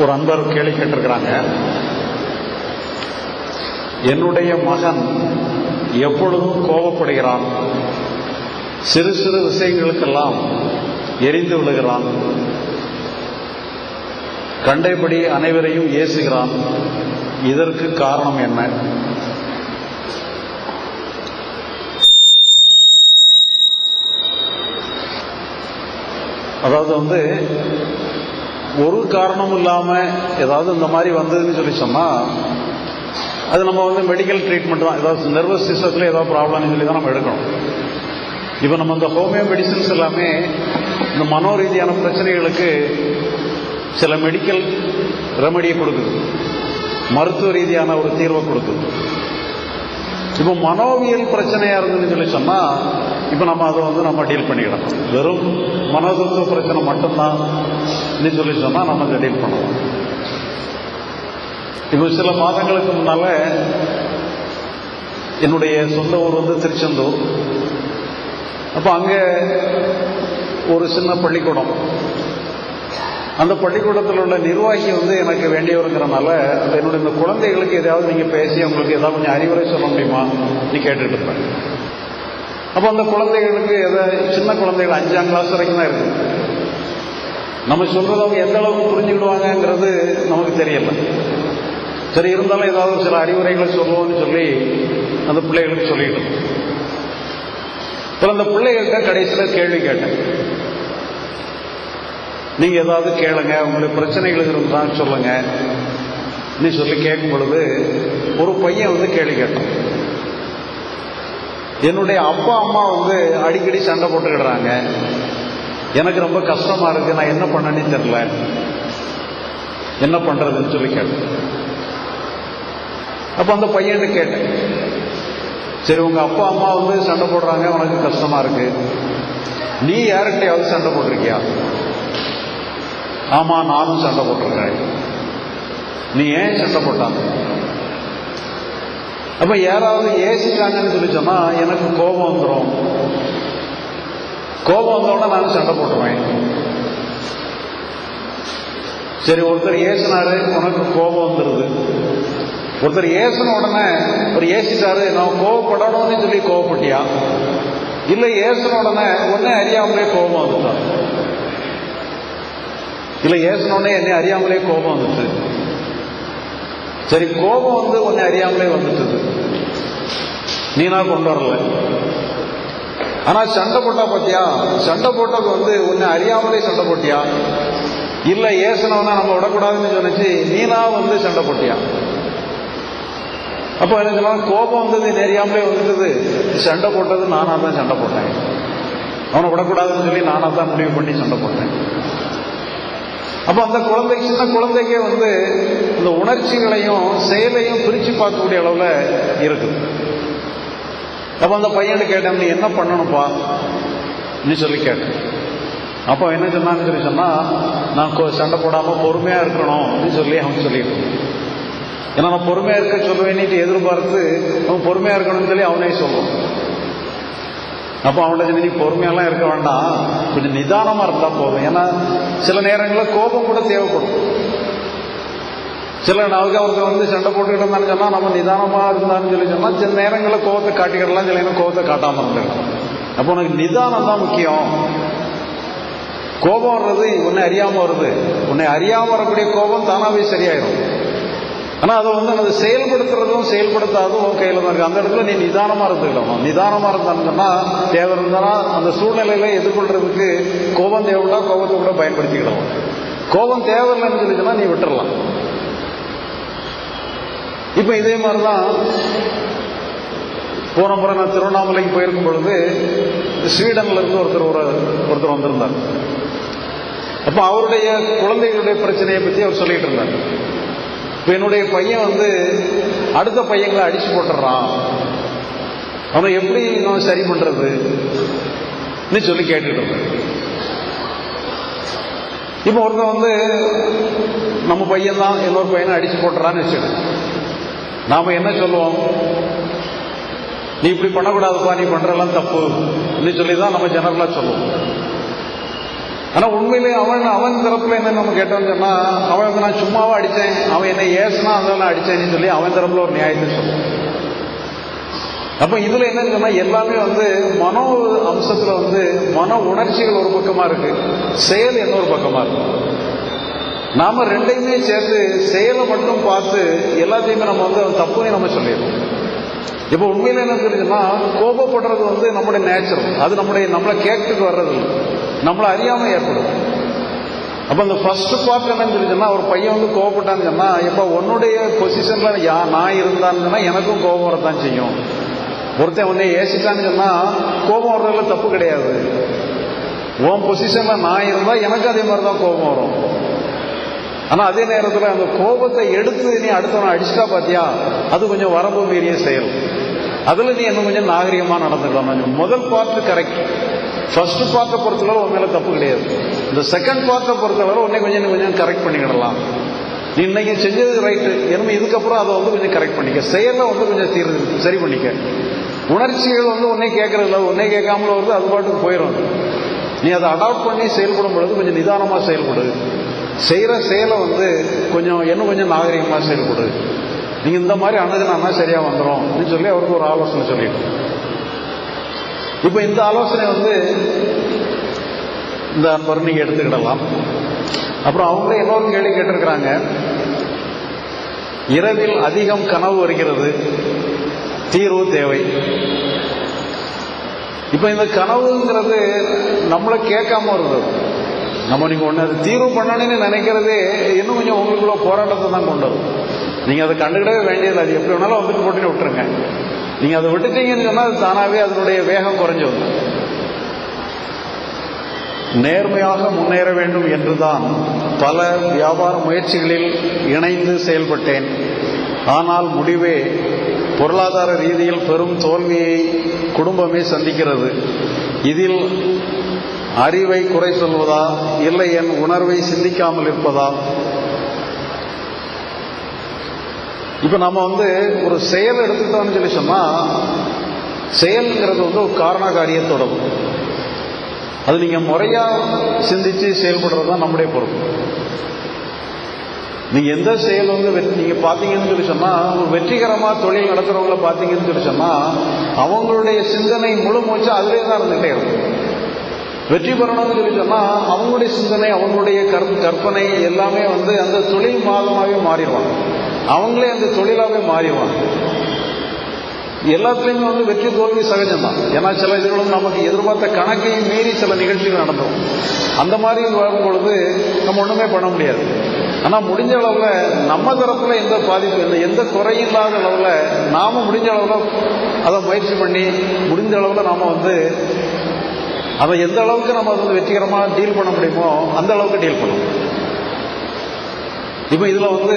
ஒரு அன்பர் கேள்வி கேட்டிருக்கிறாங்க. என்னுடைய மகன் எப்பொழுதும் கோபப்படுகிறான். சிறு சிறு விஷயங்களுக்கெல்லாம் எரிந்து விழுகிறான். கண்டபடி அனைவரையும் ஏசுகிறான். இதற்கு காரணம் என்ன? அதாவது வந்து ஒரு காரணமும் இல்லாம ஏதாவது இந்த மாதிரி வந்ததுன்னு சொல்லி சொன்னா அது நம்ம வந்து மெடிக்கல் ட்ரீட்மெண்ட் தான். ஏதாவது நர்வஸ் சிஸ்டத்தில் ஏதாவது ப்ராப்ளம்னு சொல்லி தான் நம்ம எடுக்கணும். இப்போ நம்ம இந்த ஹோமியோ மெடிசின்ஸ் எல்லாமே இந்த மனோ ரீதியான பிரச்சனைகளுக்கு சில மெடிக்கல் ரெமடியை கொடுக்குது. மருத்துவ ரீதியான ஒரு தீர்வை கொடுக்குது. இப்போ மனோவியல் பிரச்சனையா இருந்ததுன்னு சொல்லி சொன்னா இப்போ நம்ம அதை வந்து நம்ம டீல் பண்ணிக்கிடணும் வெறும் மனதுக்கு பிரச்சனை மட்டும்தான் சொல்லி சொன்னால் நம்ம அதை டீல் பண்ணலாம் இப்போ சில மாதங்களுக்கு முன்னால என்னுடைய சொந்த ஊர் வந்து திருச்செந்தூர். அப்போ அங்கே ஒரு சின்ன பள்ளிக்கூடம். அந்த பள்ளிக்கூடத்தில் உள்ள நிர்வாகி வந்து எனக்கு வேண்டியவருங்கிறனால என்னுடைய இந்த குழந்தைகளுக்கு எதாவது நீங்கள் பேசி அவங்களுக்கு ஏதாவது கொஞ்சம் அறிவுரை சொல்ல முடியுமா? நீ கேட்டுட்டு இருப்பேன் அப்போ அந்த குழந்தைகளுக்கு எதை சின்ன குழந்தைகள் அஞ்சாம் கிளாஸ் வரைக்கும் தான் இருக்கு நம்ம சொல்றது அவங்க எந்த அளவுக்கு புரிஞ்சுக்கிடுவாங்கங்கிறது நமக்கு தெரியல. சரி இருந்தாலும் ஏதாவது சில அறிவுரைகளை சொல்லுவோம்னு சொல்லி அந்த பிள்ளைகளுக்கு சொல்லிட்டு இப்போ அந்த பிள்ளைகள்கிட்ட கடைசியில் கேள்வி கேட்டேன். நீங்க ஏதாவது கேளுங்க உங்களுக்கு பிரச்சனைகள் இருந்தால் சொல்லுங்க. நீ சொல்லி கேட்கும் பொழுது ஒரு பையன் வந்து கேள்வி கேட்டான். என்னுடைய அப்பா அம்மா வந்து அடிக்கடி சண்டை போட்டுக்கிடுறாங்க. எனக்கு ரொம்ப கஷ்டமா இருக்கு. நான் என்ன பண்ணனே தெரியல. என்ன பண்றதுன்னு சொல்லி கேட்டேன். அப்ப அந்த பையன் கேட்டேன். சரி உங்க அப்பா அம்மா வந்து சண்டை போடுறாங்க. உனக்கு கஷ்டமா இருக்கு. நீ யார்கிட்டயாவது சண்டை போட்டிருக்கியா? ஆமா நானும் சண்டை போட்டிருக்கேன். நீ ஏன் சண்டை போட்டான் அப்ப யாராவது ஏசிட்டாங்கன்னு சொல்லி சொன்னா எனக்கு கோபம் வந்துடும் கோபம் வந்தோடனே நான் சண்டை போட்டுருவேன். சரி ஒருத்தர் ஏசினாரு உனக்கு கோபம் வந்துருது. ஒருத்தர் ஏசின உடனே ஒரு ஏசிட்டாரு நான் கோவப்படணும்னு சொல்லி கோவப்பட்டியா? இல்ல ஏசின உடனே உடனே அறியாமலே கோபம் வந்துட்டான் இல்ல ஏசினோடனே என்னை அறியாமலே கோபம் வந்துட்டு சரி கோபம் வந்து உன்னை அறியாமலே வந்துட்டது. நீனா கொண்டு வரல. ஆனா சண்டை போட்டா பாத்தியா? சண்டை போட்டது வந்து உன்னை அறியாமலே சண்டை போட்டியா? இல்ல ஏசனவனா நம்ம விடக்கூடாதுன்னு சொன்னிச்சு நீனா வந்து சண்டை போட்டியா? அப்போ என்ன சொன்னா கோபம் வந்தது நெறியாமலே வந்துட்டது. சண்டை போட்டது நானா தான் சண்டை போட்டேன். அவனை விடக்கூடாதுன்னு சொல்லி நானா தான் முடிவு பண்ணி சண்டை போட்டேன். அப்ப அந்த குழந்தை சின்ன குழந்தைக்கே வந்து இந்த உணர்ச்சிகளையும் செயலையும் பிரிச்சு பார்க்கக்கூடிய அளவுல இருக்குது. அப்ப அந்த பையன் கேட்டேன் நீ என்ன பண்ணணும்ப்பா? நீ சொல்லி கேட்டேன். அப்போ என்ன சொன்னான்னு சொல்லி சொன்னா நான் சண்டை போடாம பொறுமையா இருக்கணும் அப்படின்னு சொல்லி அவன் சொல்லிட்டு ஏன்னா நான் பொறுமையா இருக்க சொல்லுவேன்னுட்டு எதிர்பார்த்து அவன் பொறுமையா இருக்கணும்னு சொல்லி அவனே சொல்லுவான். அப்போ அவன்கிட்ட நீ பொறுமையெல்லாம் இருக்க வேண்டாம். கொஞ்சம் நிதானமா இருந்தா போதும். ஏன்னா சில நேரங்களில் கோபம் கூட தேவைப்படும். சில நாளுக்கு அவங்க வந்து சண்டை போட்டுக்கிட்டு இருந்தான்னு சொன்னா நம்ம நிதானமா இருந்தான்னு சொல்லி சொன்னா சில நேரங்களில் கோவத்தை காட்டிக்கிடலாம் சில நேரம் கோவத்தை காட்டாம இருந்திருக்கலாம் அப்போ உனக்கு நிதானம் தான் முக்கியம். கோபம் வர்றது உன்னை அறியாம வருது. உன்னை அறியாம வரக்கூடிய கோபம் தானாவே சரியாயிரும். ஆனா அதை வந்து அதை செயல்படுத்துறதும் செயல்படுத்தாதும் உன் கையில் தான் இருக்கு. அந்த இடத்துல நீ நிதானமா இருந்துக்கணும். நிதானமா இருந்தாங்கன்னா தேவை இருந்தானா அந்த சூழ்நிலையில எதிர்கொள்றதுக்கு கோபம் தேவைன்னா கோபத்தை கூட பயன்படுத்திக்கிடலாம் கோபம் தேவையில்லைன்னு சொல்லிச்சுன்னா நீ விட்டுறலாம். இப்ப இதே மாதிரிதான் போன முறை நான் திருவண்ணாமலைக்கு போயிருக்கும் பொழுது ஸ்வீடன்ல இருந்து ஒருத்தர் ஒரு ஒருத்தர் வந்திருந்தார். அப்ப அவருடைய குழந்தைகளுடைய பிரச்சனையை பத்தி அவர் சொல்லிட்டு இருந்தார். இப்ப என்னுடைய பையன் வந்து அடுத்த பையங்களை அடிச்சு போட்டுறான். அவனை எப்படி நான் சரி பண்றது? சொல்லி கேட்டுட்டு இருந்தேன் இப்ப ஒருத்தன் வந்து நம்ம பையன் தான் இன்னொரு பையனை அடிச்சு போட்டுறான்னு வச்சுக்க நாம என்ன சொல்லுவோம்? நீ இப்படி பண்ணக்கூடாதுப்பா நீ பண்றலாம் தப்பு. சொல்லி தான் நம்ம ஜெனரலா சொல்லுவோம். ஆனா உண்மையிலே அவன் அவன் தரப்புல என்ன நம்ம கேட்டோம்னு சொன்னா அவன் வந்து நான் சும்மாவா அடிச்சேன் அவன் என்ன ஏசுனா அதெல்லாம் அடிச்சேன்னு சொல்லி அவன் தரப்புல ஒரு நியாயத்தை சொல்லுவான். அப்ப இதுல என்னன்னு சொன்னா எல்லாமே வந்து மனோ அம்சத்துல வந்து மன உணர்ச்சிகள் ஒரு பக்கமா இருக்கு செயல் இன்னொரு பக்கமா இருக்கு. நாம ரெண்டையுமே சேர்த்து செயலை மட்டும் பார்த்து எல்லாத்தையுமே நம்ம வந்து அது தப்புன்னு நம்ம சொல்லிடுறோம். இப்போ உண்மையில என்ன தெரியுதுன்னா கோபப்படுறது வந்து நம்முடைய நேச்சுரல் அது நம்முடைய நம்மளை கேட்டுக்கு வர்றது நம்மளை அறியாம ஏற்படும். அப்ப அந்த ஃபர்ஸ்ட் பார்ட் என்னன்னு சொல்லிச்சுன்னா ஒரு பையன் வந்து கோவப்பட்டான்னு சொன்னா இப்ப உன்னுடைய பொசிஷன்ல யா நான் இருந்தான்னு எனக்கும் கோபம் வரத்தான் செய்யும். ஒருத்தன் உன்னை ஏசிட்டான்னு சொன்னா கோபம் வர்றதுல தப்பு கிடையாது. உன் பொசிஷன்ல நான் இருந்தா எனக்கு அதே மாதிரி தான் கோபம் வரும். ஆனா அதே நேரத்துல அந்த கோபத்தை எடுத்து நீ அடுத்தவனை அடிச்சிட்டா பாத்தியா? அது கொஞ்சம் வரம்பு மீறிய செயல் அதுல நீ இன்னும் கொஞ்சம் நாகரிகமா நடந்துக்கலாம். முதல் பார்ட் கரெக்ட் ஃபர்ஸ்ட் பார்ட்டை பொறுத்தளவு உன் மேல தப்பு கிடையாது. இந்த செகண்ட் பார்ட்டை பொறுத்தளவு உன்னை கொஞ்சம் இன்னும் கொஞ்சம் கரெக்ட் பண்ணிக்கிடலாம். நீ இன்னைக்கு செஞ்சது ரைட்டு என்ன இதுக்கப்புறம் அதை வந்து கொஞ்சம் கரெக்ட் பண்ணிக்க. செயலை வந்து கொஞ்சம் சீர் சரி பண்ணிக்க. உணர்ச்சிகள் வந்து உன்னை கேட்கறது இல்லை. உன்னை கேட்காமல வருது அது பாட்டுக்கு போயிடும் நீ அதை அடாப்ட் பண்ணி செயல்படும் பொழுது கொஞ்சம் நிதானமா செயல்படுது செய்கிற செயலை வந்து கொஞ்சம் இன்னும் கொஞ்சம் நாகரிகமாக செயல்படுது நீங்கள் இந்த மாதிரி அணுகுனா சரியாக வந்துடும் அப்படின்னு சொல்லி அவருக்கு ஒரு ஆலோசனை சொல்லிட்டு. இப்போ இந்த ஆலோசனை வந்து இந்த அன்பர் எடுத்துக்கிடலாம். அப்புறம் அவங்களே இன்னொரு கேள்வி கேட்டிருக்கிறாங்க. இரவில் அதிகம் கனவு வருகிறது தீர்வு தேவை. இப்போ இந்த கனவுங்கிறது நம்மளை கேட்காம வருது. நம்ம நீங்க ஒன்று அது தீர்வு பண்ணணும்னு நினைக்கிறதே இன்னும் கொஞ்சம் உங்களுக்குள்ள போராட்டத்தை தான் கொண்டு வரும். நீங்க அதை கண்டுக்கிடவே வேண்டியது அது. எப்படி வேணாலும் வந்துட்டு போட்டுன்னு விட்டுருங்க. நீங்க அதை விட்டுட்டீங்கன்னு சொன்னா அது தானாவே அதனுடைய வேகம் குறைஞ்சு வரும். நேர்மையாக முன்னேற வேண்டும் என்றுதான் பல வியாபார முயற்சிகளில் இணைந்து செயல்பட்டேன். ஆனால் முடிவே பொருளாதார ரீதியில் பெரும் தோல்வியை குடும்பமே சந்திக்கிறது. இதில் அறிவை குறை சொல்வதா? இல்லை என் உணர்வை சிந்திக்காமல் இருப்பதா? இப்ப நம்ம வந்து ஒரு செயல் எடுத்துட்டோம்னு சொல்லி சொன்னா செயல்ங்கிறது வந்து ஒரு காரண காரியத்தோட அது நீங்க முறையா சிந்திச்சு செயல்படுறது தான் நம்முடைய பொறுப்பு. நீங்க எந்த செயல் வந்து வெற்றி- நீங்க பாத்தீங்கன்னு சொல்லி சொன்னா ஒரு வெற்றிகரமா தொழில் நடக்கிறவங்கள பாத்தீங்கன்னு சொல்லி சொன்னா அவங்களுடைய சிந்தனை முழு மூச்சு அதிலே தான் இருந்துகிட்டே இருக்கும். வெற்றி பெறணும்னு சொல்லி சொன்னா அவங்களுடைய சிந்தனை அவங்களுடைய கற்ப கற்பனை எல்லாமே வந்து அந்த தொழில் மாதமாகவே மாறிடுவாங்க. அவங்களே அந்த தொழிலாகவே மாறிடுவாங்க. எல்லாத்துலேயுமே வந்து வெற்றி தோல்வி சகஜம்தான். ஏன்னா சில இதுகளும் நமக்கு எதிர்பார்த்த கணக்கையும் மீறி சில நிகழ்ச்சிகள் நடந்தோம் அந்த மாதிரி வரும் பொழுது நம்ம ஒன்றுமே பண்ண முடியாது. ஆனால் முடிஞ்ச அளவுல நம்ம தரப்பில் எந்த பாதிப்பு இல்லை எந்த குறையும் இல்லாத அளவில் நாம முடிஞ்ச அளவுல அதை முயற்சி பண்ணி முடிஞ்ச அளவில் நாம வந்து அதை எந்த அளவுக்கு நம்ம வந்து வெற்றிகரமாக டீல் பண்ண முடியுமோ அந்த அளவுக்கு டீல் பண்ணணும் இப்போ இதில் வந்து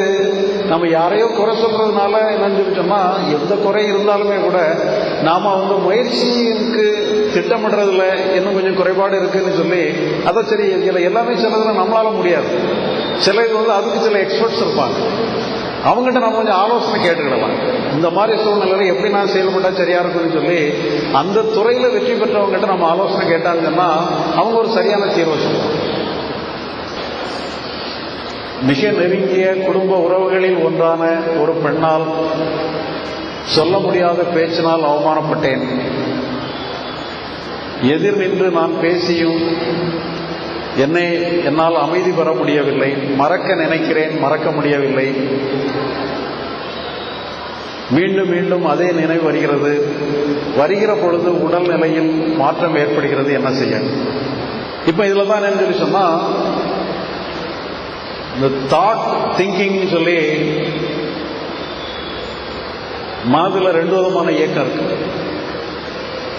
நம்ம யாரையோ குறை சொல்றதுனால என்னன்னு சொல்லிட்டோம்னா எந்த குறை இருந்தாலுமே கூட நாம வந்து முயற்சிக்கு திட்டமிடுறதுல இன்னும் கொஞ்சம் குறைபாடு இருக்குன்னு சொல்லி அதை சரி இதில் எல்லாமே சிலதில் நம்மளால முடியாது. சில இது வந்து அதுக்கு சில எக்ஸ்பர்ட்ஸ் இருப்பாங்க. அவங்ககிட்ட நம்ம கொஞ்சம் ஆலோசனை கேட்டுக்கிடலாம் இந்த மாதிரி சூழ்நிலையில எப்படி நான் செயல்பட்டா சரியா இருக்கும்னு சொல்லி அந்த துறையில வெற்றி பெற்றவங்ககிட்ட நம்ம ஆலோசனை கேட்டாங்கன்னா அவங்க ஒரு சரியான தீர்வை சொல்லுவாங்க. மிக நெருங்கிய குடும்ப உறவுகளில் ஒன்றான ஒரு பெண்ணால் சொல்ல முடியாத பேச்சினால் அவமானப்பட்டேன். எதிர் நின்று நான் பேசியும் என்னை என்னால் அமைதி பெற முடியவில்லை மறக்க நினைக்கிறேன் மறக்க முடியவில்லை. மீண்டும் மீண்டும் அதே நினைவு வருகிறது. வருகிற பொழுது உடல் நிலையில் மாற்றம் ஏற்படுகிறது. என்ன செய்ய? இப்ப இதுல தான் என்னன்னு சொல்லி சொன்னா இந்த தாட் திங்கிங் சொல்லி மனதில் ரெண்டு விதமான இயக்கம் இருக்கு.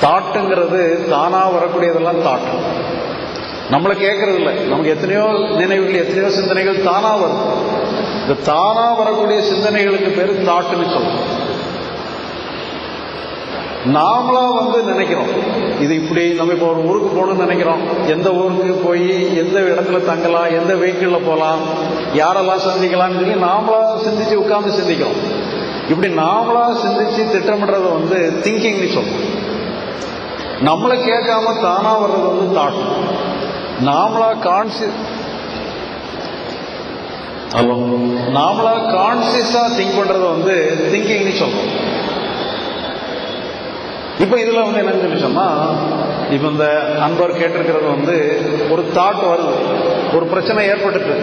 தாட்டுங்கிறது தானா வரக்கூடியதெல்லாம் தாட்டு நம்மளை கேட்கறது இல்லை நமக்கு எத்தனையோ நினைவுகள் எத்தனையோ சிந்தனைகள் தானா வரும். இந்த தானா வரக்கூடிய சிந்தனைகளுக்கு பேரு தாட்டுன்னு சொல்லணும் நாமளா வந்து நினைக்கிறோம். இது இப்படி நம்ம இப்போ ஒரு ஊருக்கு போகணும்னு நினைக்கிறோம். எந்த ஊருக்கு போய் எந்த இடத்துல தங்கலாம் எந்த வெஹிக்கிள்ல போகலாம் யாரெல்லாம் சந்திக்கலாம்னு சொல்லி நாமளா சிந்திச்சு உட்கார்ந்து சிந்திக்கிறோம். இப்படி நாமளா சிந்திச்சு திட்டமிடுறது வந்து திங்கிங்னு சொல்லணும் நம்மளை கேட்காம தானா வர்றது வந்து தாட்டம் நாமளா கான்சி நாமளா கான்சியஸா திங்க் பண்றது வந்து திங்கிங்னு சொல்றோம். இப்ப இதுல வந்து என்னன்னு சொல்லி சொன்னா இப்ப இந்த அன்பர் கேட்டிருக்கிறது வந்து ஒரு தாட் வருது. ஒரு பிரச்சனை ஏற்பட்டுட்டு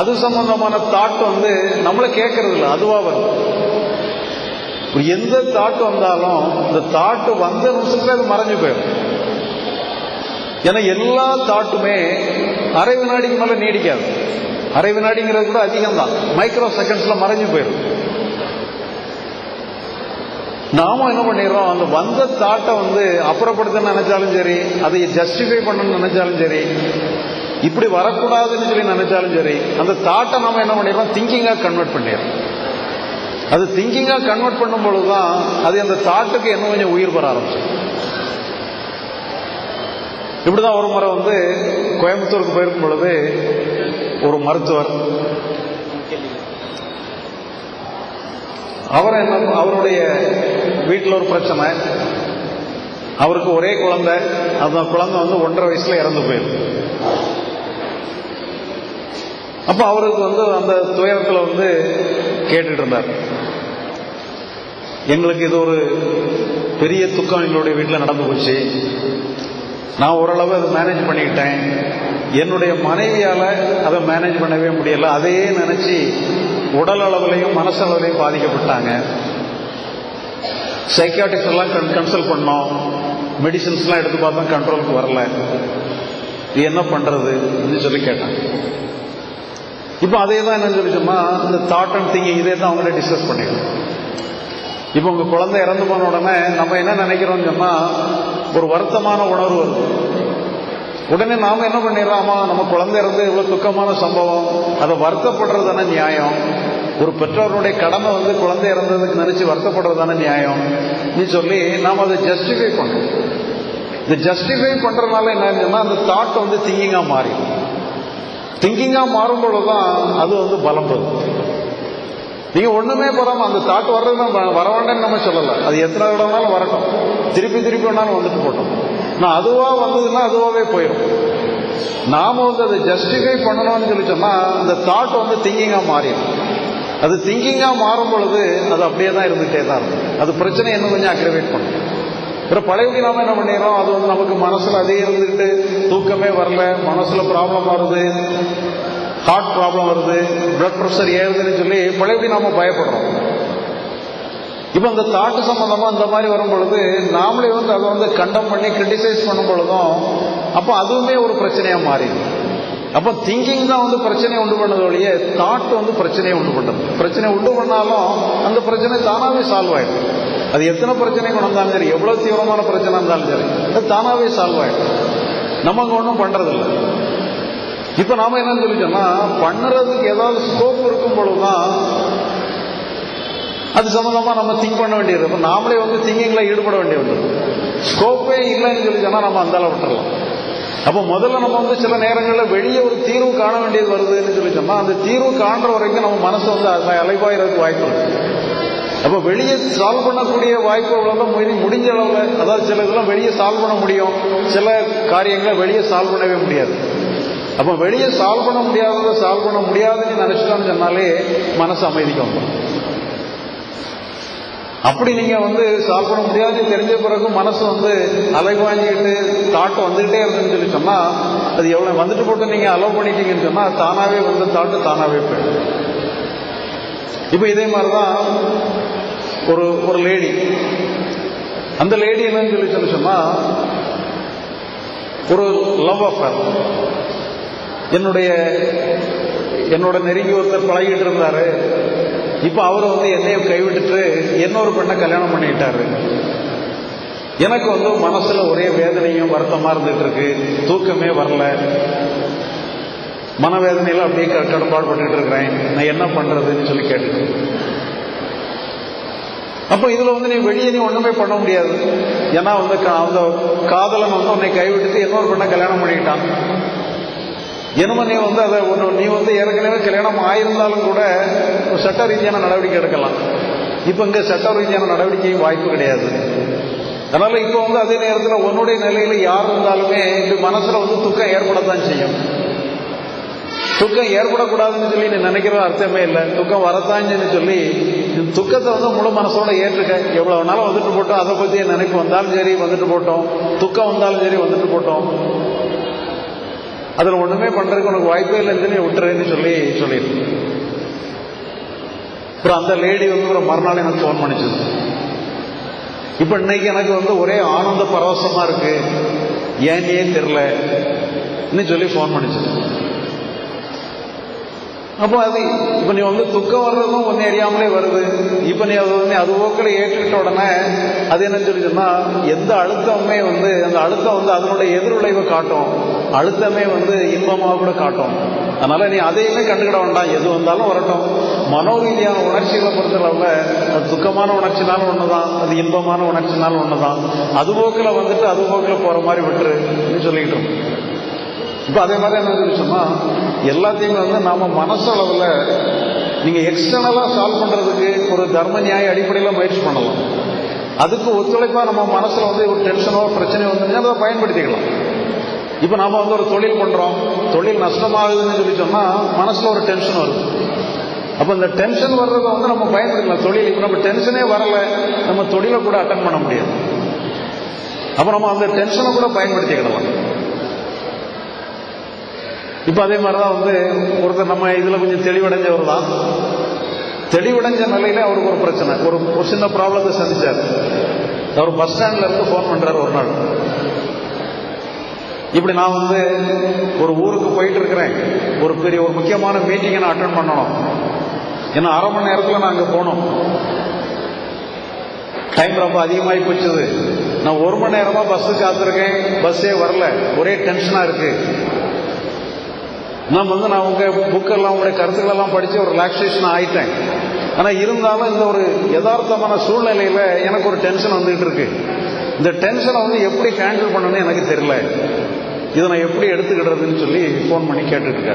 அது சம்பந்தமான தாட் வந்து நம்மள கேட்கறது இல்லை அதுவா வருது. எந்த தாட் வந்தாலும் இந்த தாட் வந்த நிமிஷத்துல அது மறைஞ்சு போயிடும். ஏன்னா எல்லா தாட்டுமே அரை வினாடிக்கு மேல நீடிக்காது. அரை வினாடிங்கிறது கூட அதிகம் தான் மைக்ரோ செகண்ட்ஸ்ல மறைஞ்சு போயிடும் நாம என்ன பண்ணிடுறோம்? அந்த வந்த தாட்டை வந்து அப்புறப்படுத்த நினைச்சாலும் சரி அதை ஜஸ்டிஃபை பண்ணணும்னு நினைச்சாலும் சரி இப்படி வரக்கூடாதுன்னு சொல்லி நினைச்சாலும் சரி அந்த தாட்டை நாம என்ன பண்ணிடுறோம்? திங்கிங்கா கன்வெர்ட் பண்ணிடுறோம். அது திங்கிங்கா கன்வெர்ட் பண்ணும் பொழுதுதான் அது அந்த தாட்டுக்கு என்ன கொஞ்சம் உயிர் பெற ஆரம்பிச்சு இப்படிதான் ஒரு முறை வந்து கோயம்புத்தூருக்கு போயிருக்கும் பொழுது ஒரு மருத்துவர் அவர் என்ன அவருடைய வீட்டில் ஒரு பிரச்சனை. அவருக்கு ஒரே குழந்தை. அந்த குழந்தை வந்து ஒன்றரை வயசுல இறந்து போயிருக்கு. அப்ப அவருக்கு வந்து அந்த துயரத்தில் வந்து கேட்டுட்டு இருந்தார். எங்களுக்கு இது ஒரு பெரிய துக்கம் எங்களுடைய வீட்டில் நடந்து போச்சு. நான் ஓரளவு அதை மேனேஜ் பண்ணிக்கிட்டேன். என்னுடைய மனைவியால் அதை மேனேஜ் பண்ணவே முடியல. அதையே நினச்சி உடல் அளவுலையும் மனசளவுலையும் பாதிக்கப்பட்டாங்க. சைக்காட்டிஸ்ட் எல்லாம் கன்சல்ட் பண்ணோம். மெடிசின்ஸ்லாம் எடுத்து பார்த்தா கண்ட்ரோலுக்கு வரல. இது என்ன பண்ணுறது அப்படின்னு சொல்லி கேட்டாங்க. இப்போ அதே தான் என்ன சொல்லி சொன்னால் இந்த தாட் அண்ட் திங்கிங் இதே தான் அவங்களே டிஸ்கஸ் பண்ணிடுறோம் இப்போ உங்கள் குழந்தை இறந்து போன உடனே நம்ம என்ன நினைக்கிறோம் சொன்னால் ஒரு வருத்தமான உணர்வு வருது உடனே நாம என்ன பண்ணிடலாமா? நம்ம குழந்தை இருந்து இவ்வளவு துக்கமான சம்பவம் அதை வருத்தப்படுறதான நியாயம். ஒரு பெற்றோருடைய கடமை வந்து குழந்தை இறந்ததுக்கு நினைச்சு வருத்தப்படுறதான நியாயம். நீ சொல்லி நாம் அதை ஜஸ்டிஃபை பண்றோம். இந்த ஜஸ்டிஃபை பண்றதுனால என்ன அந்த தாட் வந்து திங்கிங்கா மாறி திங்கிங்கா மாறும் பொழுதுதான் அது வந்து பலம் பெறும். நீங்க ஒண்ணுமே போறாம அந்த தாட் வர்றது வர வேண்டாம்னு நம்ம சொல்லல. அது எத்தனை தடவைனாலும் வரட்டும். திருப்பி திருப்பி வேணாலும் வந்துட்டு போட்டோம். நான் அதுவா வந்ததுன்னா அதுவாவே போயிடும். நாம வந்து அதை ஜஸ்டிஃபை பண்ணணும்னு சொல்லி சொன்னா அந்த தாட் வந்து திங்கிங்கா மாறிடும். அது திங்கிங்கா மாறும் பொழுது அது அப்படியே தான் இருந்துகிட்டே தான் இருக்கும். அது பிரச்சனை இன்னும் கொஞ்சம் அக்ரிவேட் பண்ணும். அப்புறம் பழையபடி நாம என்ன பண்ணிடுறோம் அது வந்து நமக்கு மனசுல அதே இருந்துக்கிட்டு தூக்கமே வரல மனசுல ப்ராப்ளம் வருது. ஹார்ட் ப்ராப்ளம் வருது பிளட் ப்ரெஷர் ஏறுதுன்னு சொல்லி பழையபடி நாம பயப்படுறோம். இப்ப அந்த தாட்டு சம்பந்தமா இந்த மாதிரி வரும் பொழுது நாமளே வந்து அதை வந்து கண்டம் பண்ணி கிரிட்டிசைஸ் பண்ணும் பொழுதும் அப்போ அதுவுமே ஒரு பிரச்சனையா மாறிடுது அப்போ திங்கிங் தான் வந்து பிரச்சனையை உண்டு பண்ணது ஒழிய தாட் வந்து பிரச்சனையை உண்டு பண்ணது பிரச்சனை உண்டு பண்ணாலும் அந்த பிரச்சனை தானாவே சால்வ் ஆயிடும். அது எத்தனை பிரச்சனை கொண்டு வந்தாலும் சரி எவ்வளவு தீவிரமான பிரச்சனை இருந்தாலும் சரி அது தானாவே சால்வ் ஆயிடும். நம்ம ஒன்றும் பண்றதில்லை. இப்ப நாம என்னன்னு சொல்லி பண்ணுறதுக்கு ஏதாவது ஸ்கோப் இருக்கும் பொழுதுதான் அது சம்பந்தமா நம்ம திங்க் பண்ண வேண்டியது இப்போ நாமளே வந்து திங்கிங்ல ஈடுபட வேண்டியது ஸ்கோப்பே இல்லைன்னு சொல்லி சொன்னால் நம்ம அந்த விட்டுறலாம். அப்போ முதல்ல நம்ம வந்து சில நேரங்களில் வெளியே ஒரு தீர்வு காண வேண்டியது வருதுன்னு சொல்லி சொன்னால் அந்த தீர்வு காண்ற வரைக்கும் நம்ம மனசு வந்து அலைபாயிறதுக்கு வாய்ப்பு இருக்கு அப்போ வெளியே சால்வ் பண்ணக்கூடிய வாய்ப்புகளெல்லாம் முடிஞ்ச அளவில் அதாவது சில இதெல்லாம் வெளியே சால்வ் பண்ண முடியும். சில காரியங்களை வெளியே சால்வ் பண்ணவே முடியாது. அப்போ வெளியே சால்வ் பண்ண முடியாததை சால்வ் பண்ண முடியாதுன்னு நினைச்சிட்டோம்னு சொன்னாலே மனசு அமைதிக்கு வந்துடும் அப்படி நீங்க வந்து சால்வ் பண்ண முடியாது தெரிஞ்ச பிறகு மனசு வந்து அலைவாங்கிட்டு தாட்டு வந்துகிட்டே இருக்குன்னு சொல்லி சொன்னா அது எவ்வளவு வந்துட்டு போட்டு நீங்க அலோவ் பண்ணிட்டீங்கன்னு சொன்னா தானாவே வந்து தாட்டு தானாவே போயிடும். இப்ப இதே மாதிரிதான் ஒரு ஒரு லேடி அந்த லேடி என்னன்னு சொல்லி சொல்லி சொன்னா ஒரு லவ் அஃபேர் என்னுடைய என்னோட நெருங்கி ஒருத்தர் பழகிட்டு இருந்தாரு. இப்ப அவர் வந்து என்னைய கைவிட்டுட்டு இன்னொரு பெண்ணை கல்யாணம் பண்ணிட்டாரு. எனக்கு வந்து மனசுல ஒரே வேதனையும் வருத்தமா இருந்துட்டு இருக்கு. தூக்கமே வரல. மனவேதனையில அப்படியே கடப்பாடுபட்டு இருக்கிறேன். நான் என்ன பண்றதுன்னு சொல்லி கேட்டு அப்ப இதுல வந்து நீ வெளியே நீ ஒண்ணுமே பண்ண முடியாது. ஏன்னா வந்து அந்த காதலன் வந்து உன்னை கைவிட்டுட்டு இன்னொரு பெண்ணை கல்யாணம் பண்ணிக்கிட்டான். என்னமோ நீ வந்து அதை ஒன்று நீ வந்து ஏற்கனவே கல்யாணம் ஆயிருந்தாலும் கூட சட்ட ரீதியான நடவடிக்கை எடுக்கலாம். இப்போ இங்கே சட்ட ரீதியான நடவடிக்கையும் வாய்ப்பு கிடையாது. அதனால இப்போ வந்து அதே நேரத்தில் உன்னுடைய நிலையில் யார் இருந்தாலுமே இப்படி மனசில் வந்து துக்கம் ஏற்படத்தான் செய்யும். துக்கம் ஏற்படக்கூடாதுன்னு சொல்லி நீ நினைக்கிற அர்த்தமே இல்லை. துக்கம் வரத்தான்னு சொல்லி துக்கத்தை வந்து முழு மனசோட ஏற்றுக்க. எவ்வளவு நாளும் வந்துட்டு போட்டோம் அதை பத்தி நினைப்பு வந்தாலும் சரி வந்துட்டு போட்டோம். துக்கம் வந்தாலும் சரி வந்துட்டு போட்டோம். அதுல ஒண்ணுமே பண்றதுக்கு உனக்கு வாய்ப்பே இல்லைன்னு விட்டுறேன்னு சொல்லி சொல்லிடுது அப்புறம் அந்த லேடி வந்து ஒரு மறுநாள் எனக்கு ஃபோன் பண்ணிச்சது இப்ப இன்னைக்கு எனக்கு வந்து ஒரே ஆனந்த பரவசமா இருக்கு. ஏன்னே தெரியல. சொல்லி ஃபோன் பண்ணிச்சு. அப்போ அது இப்ப நீ வந்து துக்கம் வர்றதும் ஒன்னு அறியாமலே வருது. இப்ப நீ அது வந்து அது ஓக்கில் ஏற்றுக்கிட்ட உடனே அது என்ன சொல்லி சொன்னா எந்த அழுத்தமுமே வந்து அந்த அழுத்தம் வந்து அதனுடைய எதிர்விளைவை காட்டும். அழுத்தமே வந்து இன்பமாக கூட காட்டும். அதனால நீ அதையுமே கண்டுக்கிட வேண்டாம். எது வந்தாலும் வரட்டும். மனோரீதியான உணர்ச்சிகளை பொறுத்தளவில் அது துக்கமான உணர்ச்சினாலும் ஒன்று தான் அது இன்பமான உணர்ச்சினாலும் ஒன்று அது போக்கில் வந்துட்டு அது போக்கில் மாதிரி விட்டுரு சொல்லிக்கிட்டு இருக்கோம். இப்போ அதே மாதிரி என்ன சொல்லி சொன்னா எல்லாத்தையுமே வந்து நாம் மனசளவில் நீங்கள் எக்ஸ்டர்னலாக சால்வ் பண்ணுறதுக்கு ஒரு தர்ம நியாய அடிப்படையில் முயற்சி பண்ணலாம். அதுக்கு ஒத்துழைப்பாக நம்ம மனசில் வந்து ஒரு டென்ஷனோ பிரச்சனையோ வந்துருந்தா அதை பயன்படுத்திக்கலாம். இப்ப நாம வந்து ஒரு தொழில் பண்றோம். தொழில் நஷ்டமாகுதுன்னு சொல்லி சொன்னா மனசுல ஒரு டென்ஷன் வருது. அப்ப இந்த டென்ஷன் வர்றதை வந்து நம்ம பயன்படுத்தலாம். தொழில் இப்ப நம்ம டென்ஷனே வரல. நம்ம தொழிலை கூட அட்டன் பண்ண முடியாது. அப்ப நம்ம அந்த டென்ஷனை கூட பயன்படுத்திக்கிடலாம். இப்ப அதே மாதிரிதான் வந்து ஒருத்தர் நம்ம இதுல கொஞ்சம் தெளிவடைஞ்சவர் தான் தெளிவடைஞ்ச நிலையில அவருக்கு ஒரு பிரச்சனை. ஒரு ஒரு சின்ன ப்ராப்ளத்தை சந்திச்சார். அவர் பஸ் ஸ்டாண்ட்ல இருந்து போன் பண்றாரு ஒரு நாள். இப்படி நான் வந்து ஒரு ஊருக்கு போயிட்டு இருக்கிறேன். ஒரு பெரிய ஒரு முக்கியமான மீட்டிங்கை நான் அட்டன் பண்ணணும். ஏன்னா அரை மணி நேரத்தில் நான் அங்கே போனோம் டைம் ரொம்ப அதிகமாகி போச்சுது. நான் ஒரு மணி நேரமா பஸ்ஸு காத்திருக்கேன். பஸ்ஸே வரல. ஒரே டென்ஷனா இருக்கு. நான் வந்து நான் உங்க புக்கெல்லாம் உங்களுடைய கருத்துக்கள் எல்லாம் படிச்சு ஒரு ரிலாக்ஸேஷன் ஆயிட்டேன். ஆனா இருந்தாலும் இந்த ஒரு யதார்த்தமான சூழ்நிலையில எனக்கு ஒரு டென்ஷன் வந்துகிட்டு இருக்கு. இந்த டென்ஷனை வந்து எப்படி ஹேண்டில் பண்ணணும்னு எனக்கு தெரியல. இதை நான் எப்படி எடுத்துக்கிடுறதுன்னு சொல்லி ஃபோன் பண்ணி கேட்டுட்டு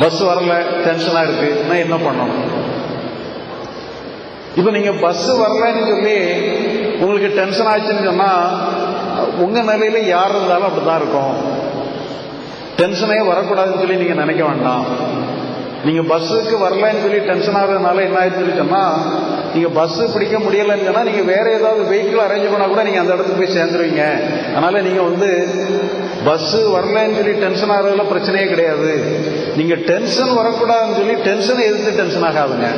பஸ் வரல டென்ஷனா இருக்கு. நான் என்ன பண்ணணும்? இப்ப நீங்க பஸ் வரலன்னு சொல்லி உங்களுக்கு டென்ஷன் ஆச்சுன்னு சொன்னா உங்க நிலையில யார் இருந்தாலும் அப்படிதான் இருக்கும். டென்ஷனே வரக்கூடாதுன்னு சொல்லி நீங்க நினைக்க வேண்டாம். நீங்க பஸ்ஸுக்கு வரலன்னு சொல்லி டென்ஷன் ஆகுறதுனால என்ன ஆயிடுச்சு சொன்னா நீங்க பஸ் பிடிக்க முடியலன்னு சொன்னால் நீங்க வேற ஏதாவது வெஹிக்கிள் அரேஞ்ச் பண்ணா கூட நீங்க அந்த இடத்துக்கு போய் சேர்ந்துருவீங்க. அதனால நீங்க வந்து பஸ் வரலன்னு சொல்லி டென்ஷன் ஆகிறதுல பிரச்சனையே கிடையாது. நீங்க டென்ஷன் வரக்கூடாதுன்னு சொல்லி டென்ஷனை எதிர்த்து டென்ஷன் ஆகாதுங்க.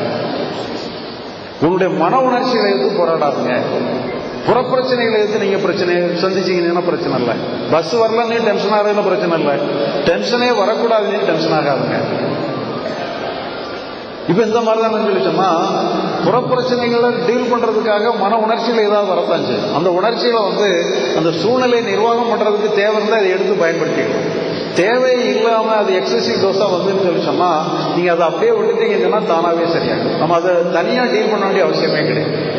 உங்களுடைய மன உணர்ச்சிகளை எதிர்த்து போராடாதுங்க. புறப்பிரச்சனைகளை எதிர்த்து நீங்க பிரச்சனை சந்திச்சீங்கன்னா பிரச்சனை இல்லை. பஸ் வரலன்னு டென்ஷன் ஆகிறதுல பிரச்சனை இல்லை. டென்ஷனே வரக்கூடாதுன்னு டென்ஷன் ஆகாதுங்க. இப்ப இந்த மாதிரி தான் சொல்லி சொன்னால் புறப்பிரச்சனைகளை டீல் பண்றதுக்காக மன உணர்ச்சியில் ஏதாவது வரத்தான் செய்யும். அந்த உணர்ச்சியில் வந்து அந்த சூழ்நிலையை நிர்வாகம் பண்றதுக்கு தேவை இருந்தால் அதை எடுத்து பயன்படுத்திக்கணும். தேவை இல்லாம அது எக்ஸசிவ் டோஸா வந்துன்னு சொல்லி சொன்னா நீங்க அதை அப்படியே விட்டுட்டீங்கன்னா தானாவே சரியாகும் நம்ம அதை தனியா டீல் பண்ண வேண்டிய அவசியமே கிடையாது.